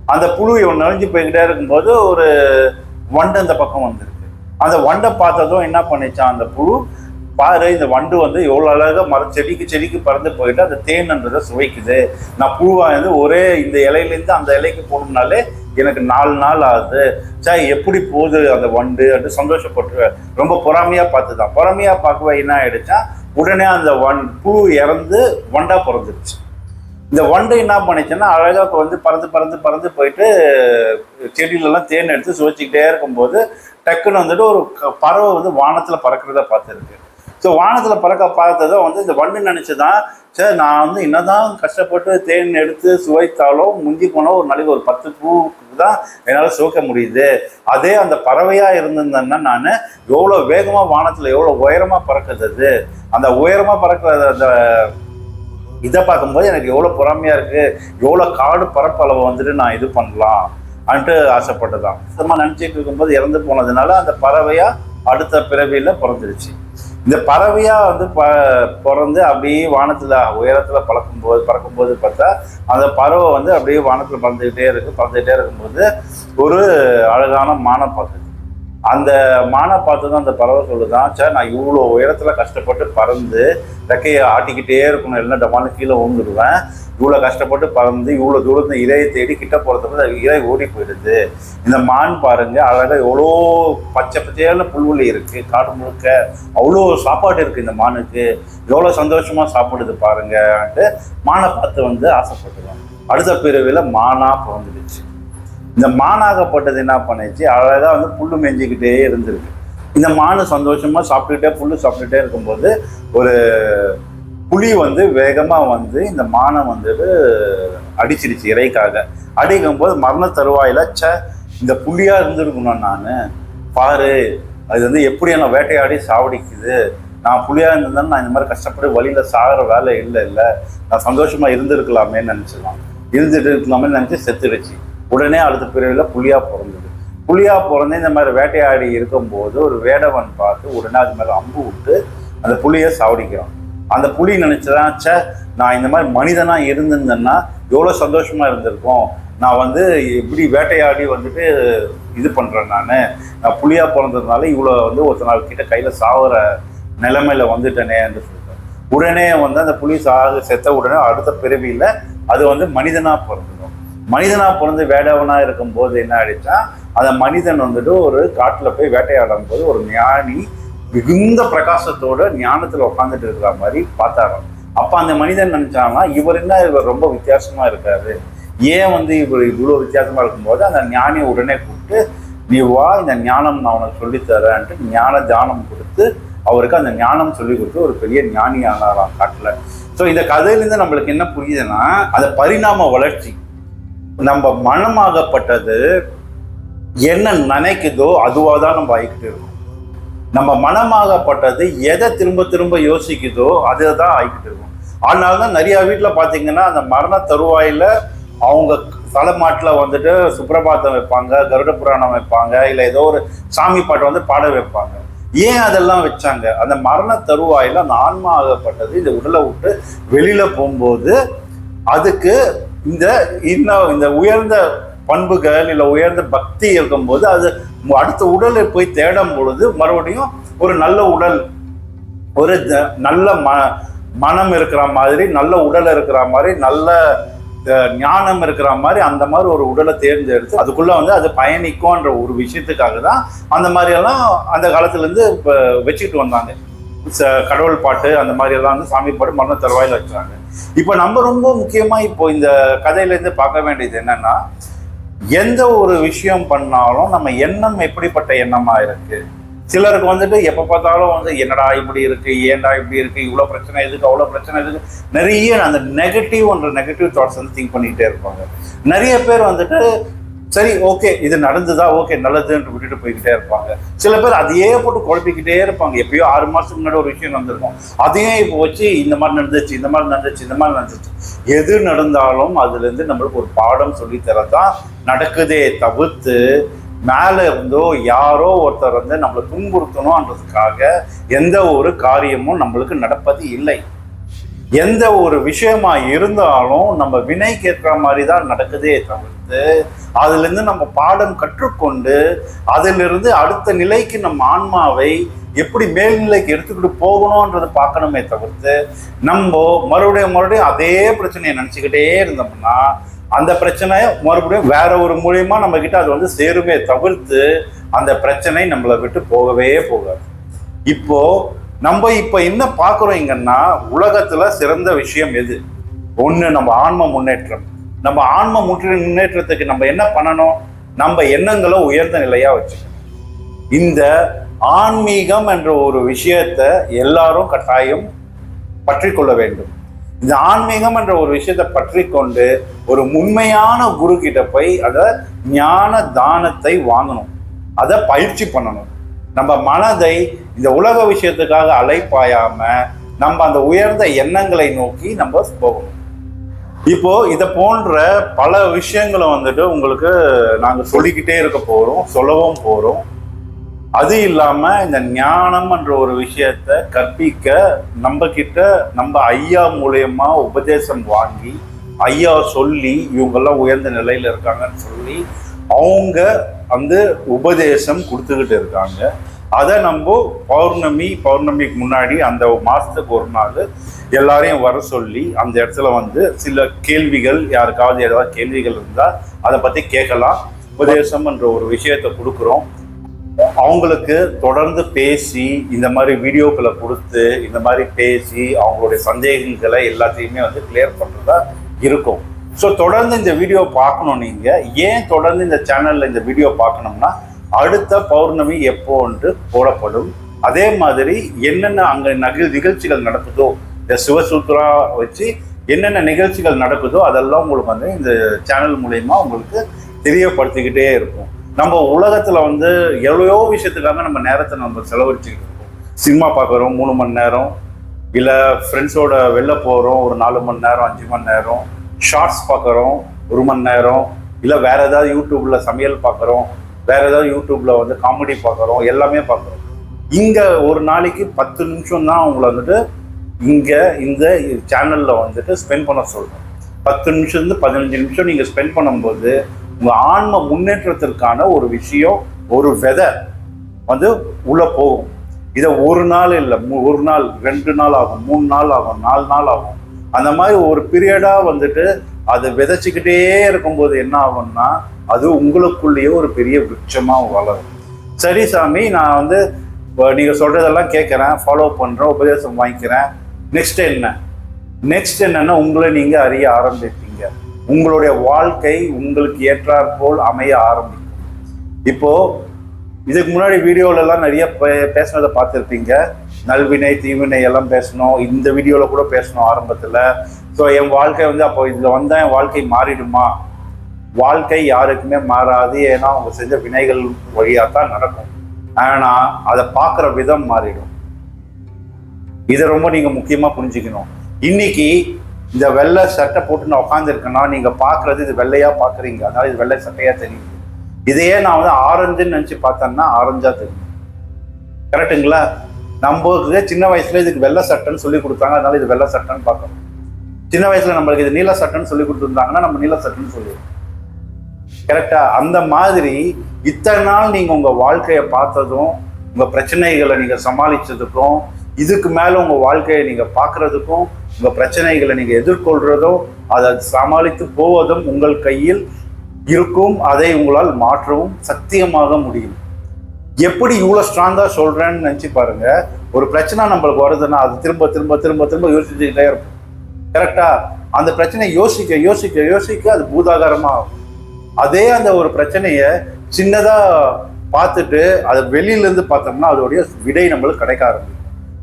அந்த புழு இவன் நெழிஞ்சு போய்கிட்டே இருக்கும்போது ஒரு வண்டு அந்த பக்கம் வந்திருக்கு. அந்த வண்டை பார்த்ததும் என்ன பண்ணிச்சான் அந்த புழு? பாரு இந்த வண்டு வந்து எவ்வளோ அழகாக மர செடிக்கு செடிக்கு பறந்து போயிட்டு அந்த தேன்ன்றதை சுவைக்குது. நான் புழுவாக இருந்து ஒரே இந்த இலையிலேருந்து அந்த இலைக்கு போகணும்னாலே எனக்கு நாலு நாள் ஆகுது. சார் எப்படி போகுது அந்த வண்டு அப்படின்னு சந்தோஷப்பட்டுருவேன் ரொம்ப பொறாமையாக பார்த்து தான் பொறாமையாக பார்க்கவே என்ன ஆகிடுச்சா உடனே அந்த வன் புழு இறந்து வண்டாக பிறந்துருச்சு. இந்த வண்டு என்ன பண்ணிச்சுன்னா அழகாக இப்போ வந்து பறந்து பறந்து பறந்து போயிட்டு செடியிலலாம் தேன் எடுத்து சுவைச்சிக்கிட்டே இருக்கும்போது டக்குன்னு வந்துட்டு ஒரு க- பறவை வந்து வானத்தில் பறக்கிறத பார்த்துருக்கு. ஸோ வானத்தில் பறக்க பார்த்ததும் வந்து இந்த வண்டு நினைச்சுதான் சரி நான் வந்து என்னதான் கஷ்டப்பட்டு தேன் எடுத்து சுவைத்தாலும் முந்தி போனால் ஒரு நாளைக்கு ஒரு பத்து பூவுக்கு தான் என்னால் சுவைக்க முடியுது. அதே அந்த பறவையாக இருந்திருந்தேன்னா நான் எவ்வளோ வேகமாக வானத்தில் எவ்வளோ உயரமாக பறக்கிறது. அந்த உயரமாக பறக்கிறது அந்த இதை பார்க்கும்போது எனக்கு எவ்வளோ பொறாமையாக இருக்குது எவ்வளோ காடு பரப்பளவை வந்துட்டு நான் இது பண்ணலாம் அன்ட்டு ஆசைப்பட்டதான். சுத்தமாக நினச்சிட்டு இருக்கும்போது இறந்து போனதுனால அந்த பறவையாக அடுத்த பிறவியில் பிறந்துருச்சு. இந்த பறவையாக வந்து ப பிறந்து அப்படியே வானத்தில் உயரத்தில் பறக்கும் போது பறக்கும்போது பறக்கும்போது பார்த்தா அந்த பறவை வந்து அப்படியே வானத்தில் பறந்துக்கிட்டே இருக்குது பறந்துகிட்டே இருக்கும்போது ஒரு அழகான மானை பார்க்குது அந்த மானை பார்த்து தான் அந்த பறவை சொல்லுதான் சார் நான் இவ்வளோ உயரத்தில் கஷ்டப்பட்டு பறந்து ரெக்கையை ஆட்டிக்கிட்டே இருக்கணும் எல்லாம் டமான்னு கீழே விழுந்துடுவேன் இவ்வளோ கஷ்டப்பட்டு பறந்து இவ்வளோ தூரத்து இரையை தேடி கிட்ட போகிறதுக்கு அது இறை ஓடி போயிடுது. இந்த மான் பாருங்கள் அழகாக எவ்வளோ பச்சை பச்சையான புல்வெளி இருக்குது காடு முழுக்க அவ்வளோ சாப்பாடு இருக்குது இந்த மானுக்கு. எவ்வளோ சந்தோஷமாக சாப்பிடுது பாருங்கன்ட்டு மானை பார்த்து வந்து ஆசைப்பட்டுருவாங்க அடுத்த பிறவியில் மானாக பிறந்துடுச்சு. இந்த மானாகப்பட்டது என்ன பண்ணுச்சு? அழகாக வந்து புல் மேஞ்சிக்கிட்டே இருந்திருக்கு. இந்த மானு சந்தோஷமாக சாப்பிட்டுக்கிட்டே புல்லு சாப்பிட்டுட்டே இருக்கும்போது ஒரு புலி வந்து வேகமாக வந்து இந்த மானை வந்துட்டு அடிச்சிருச்சு இறைக்காக. அடிக்கும்போது மரண தருவாயில ச்சே இந்த புலியா இருந்திருக்கணும் நான். பாரு அது வந்து எப்படி என்ன வேட்டையாடி சாவடிக்குது. நான் புலியாக இருந்திருந்தேன் நான் இந்த மாதிரி கஷ்டப்பட்டு வழியில் சாகிற வேலை இல்லை இல்லை. நான் சந்தோஷமாக இருந்திருக்கலாமே நினச்சிடலாம் இருந்துட்டு இருக்கலாமே நினச்சி செத்துடுச்சு. உடனே அடுத்த பிரிவில் புளியாக பிறந்தது. புலியாக பிறந்து இந்த மாதிரி வேட்டையாடி இருக்கும்போது ஒரு வேடவன் பார்த்து உடனே அது மேலே அம்பு விட்டு அந்த புலியை சாவடிக்கிறான். அந்த புலி நினைச்சதான் ச்சே நான் இந்த மாதிரி மனிதனாக இருந்திருந்தேன்னா எவ்வளோ சந்தோஷமாக இருந்திருக்கும். நான் வந்து இப்படி வேட்டையாடி வந்துட்டு இது பண்ணுறேன் நான். நான் புளியாக பிறந்ததுனால இவ்வளோ வந்து ஒருத்த நாள் கிட்ட கையில் சாவுற நிலைமையில வந்துட்டேனே என்று சொல்லிட்டேன். உடனே வந்து அந்த புலி சாக செத்த உடனே அடுத்த பிறவியில் அது வந்து மனிதனாக பிறந்துடும் மனிதனாக பிறந்து வேடவனாக இருக்கும்போது என்ன ஆயிடுச்சா அந்த மனிதன் வந்துட்டு ஒரு காட்டில் போய் வேட்டையாடும் போது ஒரு ஞானி மிகுந்த பிரகாசத்தோட ஞானத்துல உட்காந்துட்டு இருக்கிற மாதிரி பார்த்தாராம். அப்ப அந்த மனிதன் நினச்சாங்கன்னா இவர் என்ன இவர் ரொம்ப வித்தியாசமா இருக்காரு. ஏன் வந்து இவர் இவ்வளோ வித்தியாசமா இருக்கும்போது அந்த ஞானியை உடனே கூப்பிட்டு நீ வா இந்த ஞானம் நான் உனக்கு சொல்லித் தரேன்ட்டு ஞான தானம் கொடுத்து அவருக்கு அந்த ஞானம் சொல்லி கொடுத்து ஒரு பெரிய ஞானி ஆனாராம் காட்டில். ஸோ இந்த கதையிலேருந்து நம்மளுக்கு என்ன புரியுதுன்னா அந்த பரிணாம வளர்ச்சி நம்ம மனமாகப்பட்டது என்ன நினைக்குதோ அதுவாக தான் நம்ம ஆகிக்கிட்டு இருக்கோம். நம்ம மனமாகப்பட்டது எதை திரும்ப திரும்ப யோசிக்குதோ அதை தான் ஆகிக்கிட்டு இருக்கும். அதனால தான் நிறையா வீட்டில் பார்த்தீங்கன்னா அந்த மரண தருவாயில் அவங்க தலைமாட்டில் வந்துட்டு சுப்பிரபாதம் வைப்பாங்க கருட புராணம் வைப்பாங்க இல்லை ஏதோ ஒரு சாமி பாட்டை வந்து பாட வைப்பாங்க. ஏன் அதெல்லாம் வச்சாங்க? அந்த மரண தருவாயில் அந்த ஆன்மா ஆகப்பட்டது இந்த உடலை விட்டு வெளியில் போகும்போது அதுக்கு இந்த இன்னும் இந்த உயர்ந்த பண்புகள் இல்லை உயர்ந்த பக்தி இருக்கும்போது அது அடுத்த உடலை போய் தேடும் பொழுது மறுபடியும் ஒரு நல்ல உடல் ஒரு நல்ல ம மனம் இருக்கிற மாதிரி நல்ல உடல் இருக்கிற மாதிரி நல்ல ஞானம் இருக்கிற மாதிரி அந்த மாதிரி ஒரு உடலை தேர்ந்தெடுத்து அதுக்குள்ள வந்து அது பயணிக்கும்ன்ற ஒரு விஷயத்துக்காக தான் அந்த மாதிரியெல்லாம் அந்த காலத்துலேருந்து இப்போ வச்சுக்கிட்டு வந்தாங்க. ச- கடவுள் பாட்டு அந்த மாதிரி எல்லாம் வந்து சாமி பாட்டு மரண தருவாயில் வச்சுறாங்க இப்போ நம்ம ரொம்ப முக்கியமாக இப்போ இந்த கதையிலேருந்து பார்க்க வேண்டியது என்னன்னா எந்த ஒரு விஷயம் பண்ணாலும் நம்ம எண்ணம் எப்படிப்பட்ட எண்ணமா இருக்கு? சிலருக்கு வந்துட்டு எப்ப பார்த்தாலும் வந்து என்னடா இப்படி இருக்கு ஏன்டா இப்படி இருக்கு இவ்வளவு பிரச்சனை எதுக்கு அவ்வளவு பிரச்சனை எதுக்கு? நிறைய அந்த நெகட்டிவ் ஒன்று நெகட்டிவ் தாட்ஸ் வந்து திங்க் பண்ணிக்கிட்டே இருப்பாங்க. நிறைய பேர் வந்துட்டு சரி ஓகே இது நடந்ததா ஓகே நல்லதுன்னு விட்டுட்டு போய்கிட்டே இருப்பாங்க. சில பேர் அதையே போட்டு குழப்பிக்கிட்டே இருப்பாங்க. எப்பயோ ஆறு மாதத்துக்கு முன்னாடி ஒரு விஷயம் நடந்திருக்கும். அதையே இப்போ வச்சு இந்த மாதிரி நடந்துச்சு இந்த மாதிரி நடந்துச்சு இந்த மாதிரி நடந்துச்சு. எது நடந்தாலும் அதுலேருந்து நம்மளுக்கு ஒரு பாடம் சொல்லித்தரதான் நடக்குதே தவிர்த்து மேலே இருந்தோ யாரோ ஒருத்தர் வந்து நம்மளை துன்புறுத்தணும்ன்றதுக்காக எந்த ஒரு காரியமும் நம்மளுக்கு நடப்பது இல்லை. எந்த ஒரு விஷயமா இருந்தாலும் நம்ம வினைக்கு கேட்குற மாதிரி தான் நடக்குதே தவிர்த்து அதுலேருந்து நம்ம பாடம் கற்றுக்கொண்டு அதிலிருந்து அடுத்த நிலைக்கு நம்ம ஆன்மாவை எப்படி மேல்நிலைக்கு எடுத்துக்கிட்டு போகணுன்றதை பார்க்கணுமே தவிர்த்து நம்ம மறுபடியும் மறுபடியும் அதே பிரச்சனையை நினச்சிக்கிட்டே இருந்தோம்னா அந்த பிரச்சனை மறுபடியும் வேற ஒரு மூலியமா நம்ம கிட்ட அது வந்து சேருமே தவிர்த்து அந்த பிரச்சனை நம்மளை விட்டு போகவே போகாது. இப்போ நம்ம இப்போ என்ன பார்க்குறோம் இங்கன்னா உலகத்தில் சிறந்த விஷயம் எது? ஒன்று நம்ம ஆன்ம முன்னேற்றம். நம்ம ஆன்ம முற்று முன்னேற்றத்துக்கு நம்ம என்ன பண்ணணும்? நம்ம எண்ணங்களை உயர்ந்த நிலையாக வச்சுக்கணும். இந்த ஆன்மீகம் என்ற ஒரு விஷயத்தை எல்லாரும் கட்டாயம் பற்றி கொள்ள வேண்டும். இந்த ஆன்மீகம் என்ற ஒரு விஷயத்தை பற்றி கொண்டு ஒரு உண்மையான குரு கிட்ட போய் அதை ஞான தானத்தை வாங்கணும். அதை பயிற்சி பண்ணணும். நம்ம மனதை இந்த உலக விஷயத்துக்காக அலைப்பாயாம நம்ம அந்த உயர்ந்த எண்ணங்களை நோக்கி நம்ம போகணும். இப்போ இதை போன்ற பல விஷயங்களை வந்துட்டு உங்களுக்கு நாங்கள் சொல்லிக்கிட்டே இருக்க போறோம் சொல்லவும் போறோம். அது இல்லாம இந்த ஞானம் என்ற ஒரு விஷயத்த கற்பிக்க நம்ம கிட்ட நம்ம ஐயா மூலயமா உபதேசம் வாங்கி ஐயா சொல்லி இவங்கெல்லாம் உயர்ந்த நிலையில இருக்காங்கன்னு சொல்லி அவங்க வந்து உபதேசம் கொடுத்துக்கிட்டு இருக்காங்க. அதை நம்ம பௌர்ணமி பௌர்ணமிக்கு முன்னாடி அந்த மாதத்துக்கு ஒரு நாள் எல்லாரையும் வர சொல்லி அந்த இடத்துல வந்து சில கேள்விகள் யாருக்காவது ஏதாவது கேள்விகள் இருந்தால் அதை பற்றி கேட்கலாம். உபதேசம் என்ற ஒரு விஷயத்தை கொடுக்குறோம். அவங்களுக்கு தொடர்ந்து பேசி இந்த மாதிரி வீடியோக்களை கொடுத்து இந்த மாதிரி பேசி அவங்களுடைய சந்தேகங்களை எல்லாத்தையுமே வந்து கிளியர் பண்ணுறதா இருக்கும். ஸோ தொடர்ந்து இந்த வீடியோ பார்க்கணும் நீங்கள் ஏன் தொடர்ந்து இந்த சேனலில் இந்த வீடியோ பார்க்கணும்னா அடுத்த பௌர்ணமி எப்போன்று போடப்படும். அதே மாதிரி என்னென்ன அங்கே நகிழ் நிகழ்ச்சிகள் நடக்குதோ இந்த சிவசூத்ரா வச்சு என்னென்ன நிகழ்ச்சிகள் நடக்குதோ அதெல்லாம் உங்களுக்கு வந்து இந்த சேனல் மூலயமா உங்களுக்கு தெரியப்படுத்திக்கிட்டே இருக்கும். நம்ம உலகத்துல வந்து எவ்வளோ விஷயத்துக்காக நம்ம நேரத்தை நம்ம செலவழிச்சுக்கிட்டு இருக்கோம். சினிமா பார்க்குறோம் மூணு மணி நேரம். இல்லை ஃப்ரெண்ட்ஸோட வெளில போகிறோம் ஒரு நாலு மணி நேரம் அஞ்சு மணி நேரம். ஷார்ட்ஸ் பார்க்குறோம் ஒரு மணி நேரம். இல்லை வேற ஏதாவது யூடியூப்ல சமையல் பார்க்குறோம். வேற ஏதாவது யூடியூப்ல வந்து காமெடி பார்க்குறோம் எல்லாமே பார்க்குறோம். இங்கே ஒரு நாளைக்கு பத்து நிமிஷம் தான் உங்களை வந்துட்டு இங்கே இந்த சேனலில் வந்துட்டு ஸ்பெண்ட் பண்ண சொல்கிறோம் பத்து நிமிஷத்துலேருந்து பதினஞ்சு நிமிஷம் நீங்கள் ஸ்பெண்ட் பண்ணும்போது உங்கள் ஆன்ம முன்னேற்றத்திற்கான ஒரு விஷயம் ஒரு விதை வந்து உள்ளே போகும். இதை ஒரு நாள் இல்லை ஒரு நாள் ரெண்டு நாள் ஆகும் மூணு நாள் ஆகும் நாலு நாள் ஆகும். அந்த மாதிரி ஒரு பீரியடாக வந்துட்டு அதை விதைச்சிக்கிட்டே இருக்கும்போது என்ன ஆகும்னா அது உங்களுக்குள்ளேயே ஒரு பெரிய விருட்சமாக வளரும். சரி சாமி நான் வந்து நீங்கள் சொல்கிறதெல்லாம் கேட்குறேன் ஃபாலோ பண்ணுறேன் உபதேசம் வாங்கிக்கிறேன். நெக்ஸ்ட் என்ன? நெக்ஸ்ட் என்னன்னா உங்களை நீங்கள் அறிய ஆரம்பிப்பீங்க. உங்களுடைய வாழ்க்கை உங்களுக்கு ஏற்றாற்போல் அமைய ஆரம்பிக்கும். இப்போது இதுக்கு முன்னாடி வீடியோவிலலாம் நிறைய பே- பேசுனதை பார்த்துருப்பீங்க. நல்வினை தீவினை எல்லாம் பேசணும். இந்த வீடியோவில் கூட பேசணும் ஆரம்பத்தில். ஸோ என் வாழ்க்கை வந்து அப்போ இதில் வந்தால் என் வாழ்க்கை மாறிடுமா? வாழ்க்கை யாருக்குமே மாறாது. ஏன்னா அவங்க செஞ்ச வினைகள் வழியாக தான் நடக்கும். ஆனால் அதை பார்க்குற விதம் மாறிடும். இதை ரொம்ப நீங்கள் முக்கியமாக புரிஞ்சுக்கணும். இன்னைக்கு இந்த வெள்ளை சட்டை போட்டு நான் உட்காந்துருக்கேன்னா நீங்கள் பார்க்குறது இது வெள்ளையாக பார்க்குறீங்க. அதனால் இது வெள்ளை சட்டையாக தெரியுது. இதையே நான் வந்து ஆரஞ்சுன்னு நினச்சி பார்த்தேன்னா ஆரஞ்சாக தெரியும். கரெக்டுங்களா நம்மளுக்கு சின்ன வயசுல இதுக்கு வெள்ளை சட்டைன்னு சொல்லி கொடுத்தாங்க. அதனால இது வெள்ளை சட்டைன்னு பார்க்கணும் சின்ன வயசுல நம்மளுக்கு இது நீல சட்டைன்னு சொல்லி கொடுத்துருந்தாங்கன்னா நம்ம நீல சட்டைன்னு சொல்லுவோம். கரெக்டாக அந்த மாதிரி இத்தனை நாள் நீங்கள் உங்கள் வாழ்க்கையை பார்த்ததும் உங்கள் பிரச்சனைகளை நீங்கள் சமாளித்ததுக்கும் இதுக்கு மேலே உங்கள் வாழ்க்கையை நீங்கள் பார்க்குறதுக்கும் உங்கள் பிரச்சனைகளை நீங்கள் எதிர்கொள்கிறதும் அதை சமாளித்து போவதும் உங்கள் கையில் இருக்கும். அதை உங்களால் மாற்றவும் சத்தியமாக முடியும். எப்படி இவ்வளோ ஸ்ட்ராங்காக சொல்கிறேன்னு நினச்சி பாருங்கள் ஒரு பிரச்சனை நம்மளுக்கு வருதுன்னா அது திரும்ப திரும்ப திரும்ப திரும்ப யோசிச்சுக்கிட்டே இருப்போம். கரெக்டாக அந்த பிரச்சனை யோசிக்க யோசிக்க யோசிக்க அது பூதாகாரமாக ஆகும். அதே அந்த ஒரு பிரச்சனையை சின்னதாக பார்த்துட்டு அதை வெளியிலேருந்து பார்த்தோம்னா அதோடைய விடை நம்மளுக்கு கிடைக்க ஆரம்பிக்கும்.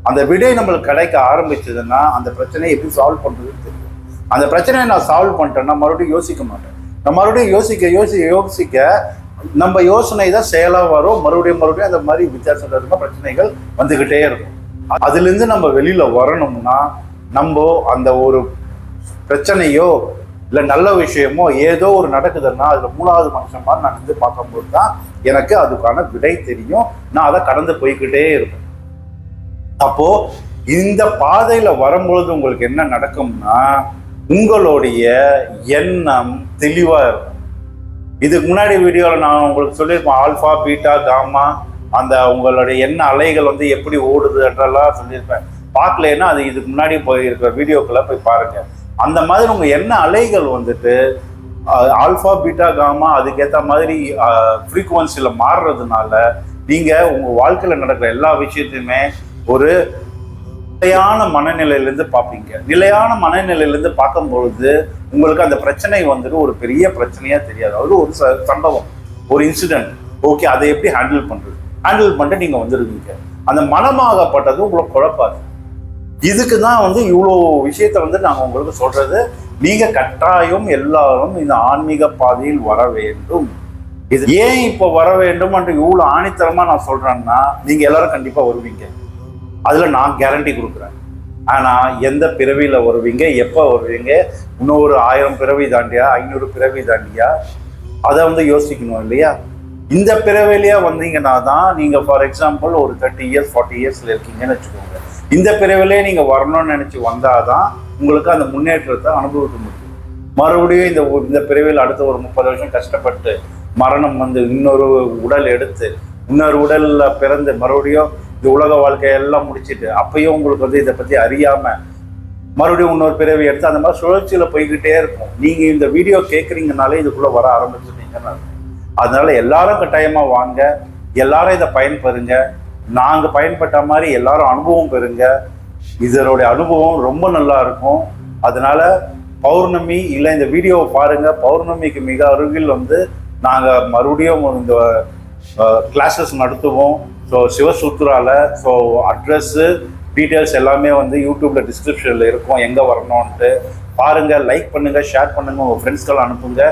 அந்த விடை நம்மளுக்கு கிடைக்க ஆரம்பிச்சதுன்னா அந்த பிரச்சனையை எப்படி சால்வ் பண்ணுறதுன்னு தெரியும். அந்த பிரச்சனையை நான் சால்வ் பண்ணிட்டேன்னா மறுபடியும் யோசிக்க மாட்டேன். நான் மறுபடியும் யோசிக்க யோசிக்க யோசிக்க நம்ம யோசனை தான் செயலாக வரும். மறுபடியும் மறுபடியும் அந்த மாதிரி வித்தியாசம் இருக்க பிரச்சனைகள் வந்துக்கிட்டே இருக்கும். அதுலேருந்து நம்ம வெளியில் வரணும்னா நம்ம அந்த ஒரு பிரச்சனையோ இல்லை நல்ல விஷயமோ ஏதோ ஒரு நடக்குதுன்னா அதில் மூணாவது மனுஷன் மாதிரி நான் வந்து பார்க்கும்போது தான் எனக்கு அதுக்கான விடை தெரியும். நான் அதை கடந்து போய்க்கிட்டே இருப்பேன். அப்போ இந்த பாதையில் வரும்பொழுது உங்களுக்கு என்ன நடக்கும்னா உங்களுடைய எண்ணம் தெளிவாக இருக்கும். இதுக்கு முன்னாடி வீடியோவில் நான் உங்களுக்கு சொல்லியிருப்பேன் ஆல்ஃபா பீட்டா காமா அந்த உங்களுடைய எண்ண அலைகள் வந்து எப்படி ஓடுதுன்றெல்லாம் சொல்லியிருப்பேன். பார்க்கலன்னா அது இதுக்கு முன்னாடி போய் இருக்கிற வீடியோக்களை போய் பாருங்கள் அந்த மாதிரி உங்கள் என்ன அலைகள் வந்துட்டு ஆல்ஃபா பீட்டா காமா அதுக்கேற்ற மாதிரி ஃப்ரீக்குவன்சியில் மாறுறதுனால நீங்கள் உங்கள் வாழ்க்கையில் நடக்கிற எல்லா விஷயத்தையுமே ஒரு நிலையான மனநிலையிலேருந்து பார்ப்பீங்க. நிலையான மனநிலையிலேருந்து பார்க்கும் பொழுது உங்களுக்கு அந்த பிரச்சனை வந்துட்டு ஒரு பெரிய பிரச்சனையாக தெரியாது. அதாவது ஒரு ச- சம்பவம். ஒரு இன்சிடென்ட் ஓகே அதை எப்படி ஹேண்டில் பண்ணுறது ஹேண்டில் பண்ணிட்டு நீங்கள் வந்துடுவீங்க அந்த மனமாகப்பட்டது உங்களுக்கு குழப்பாது. இதுக்கு தான் வந்து இவ்வளோ விஷயத்த வந்து நாங்கள் உங்களுக்கு சொல்கிறது நீங்கள் கட்டாயம் எல்லாரும் இந்த ஆன்மீக பாதையில் வர வேண்டும். இது ஏன் இப்போ வர வேண்டும் என்று இவ்வளோ ஆணித்தரமாக நான் சொல்கிறேன்னா நீங்கள் எல்லாரும் கண்டிப்பாக வருவீங்க. அதில் நான் கேரண்டி கொடுக்குறேன். ஆனால் எந்த பிறவியில் வருவீங்க எப்போ வருவீங்க இன்னொரு ஆயிரம் பிறவி தாண்டியா ஐநூறு பிறவி தாண்டியா அதை வந்து யோசிக்கணும் இல்லையா? இந்த பிறவிலேயே வந்தீங்கன்னா தான் நீங்க ஃபார் எக்ஸாம்பிள் ஒரு தேர்ட்டி இயர்ஸ் ஃபார்ட்டி இயர்ஸ்ல இருக்கீங்கன்னு வச்சுக்கோங்க. இந்த பிறவிலே நீங்க வரணும்னு நினைச்சு வந்தாதான் உங்களுக்கு அந்த முன்னேற்றத்தை அனுபவிக்க முடியும். மறுபடியும் இந்த இந்த பிறவியில் அடுத்த ஒரு முப்பது வருஷம் கஷ்டப்பட்டு மரணம் வந்து இன்னொரு உடல் எடுத்து இன்னொரு உடல்ல பிறந்து மறுபடியும் இந்த உலக வாழ்க்கையெல்லாம் முடிச்சுட்டு அப்பயும் உங்களுக்கு வந்து இதை பத்தி அறியாம மறுபடியும் இன்னொரு பிறவி எடுத்து அந்த மாதிரி சுழற்சியில போய்கிட்டே இருக்கும். நீங்க இந்த வீடியோ கேட்குறீங்கனாலே இதுக்குள்ள வர ஆரம்பிச்சிட்டீங்கன்னா அதனால எல்லாரும் கட்டாயமா வாங்க. எல்லாரும் இதை பயன்பெறுங்க. நாங்க பயன்பட்ட மாதிரி எல்லாரும் அனுபவம் பெறுங்க. இதனுடைய அனுபவம் ரொம்ப நல்லா இருக்கும். அதனால பௌர்ணமி இல்லை இந்த வீடியோவை பாருங்க. பௌர்ணமிக்கு மிக அருகில் வந்து நாங்க மறுபடியும் இந்த கிளாஸஸ் நடத்துவோம். ஸோ சிவசூத்ரால ஸோ அட்ரஸ்ஸு டீட்டெயில்ஸ் எல்லாமே வந்து யூடியூப்ல டிஸ்கிரிப்ஷனில் இருக்கும். எங்கே வரணும்ன்ட்டு. பாருங்கள் லைக் பண்ணுங்கள் ஷேர் பண்ணுங்கள் உங்கள் ஃப்ரெண்ட்ஸ்கள் அனுப்புங்க.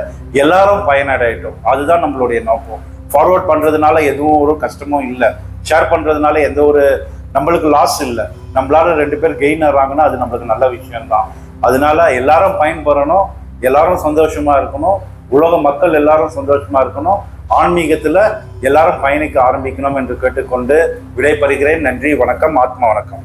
எல்லாரும் பயனடையட்டும். அதுதான் நம்மளுடைய நோக்கம். ஃபார்வர்ட் பண்ணுறதுனால எதுவும் ஒரு கஷ்டமும் இல்லை. ஷேர் பண்ணுறதுனால எந்த ஒரு நம்மளுக்கு லாஸ் இல்லை. நம்மளால ரெண்டு பேர் கெயின் ஆகிறாங்கன்னா அது நம்மளுக்கு நல்ல விஷயம்தான். அதனால எல்லாரும் பயன்பெறணும் எல்லாரும் சந்தோஷமா இருக்கணும். உலக மக்கள் எல்லாரும் சந்தோஷமா இருக்கணும். ஆன்மீகத்துல எல்லாரும் பயணிக்க ஆரம்பிக்கணும் என்று கேட்டுக்கொண்டு விடைபெறுகிறேன். நன்றி வணக்கம் ஆத்மா வணக்கம்.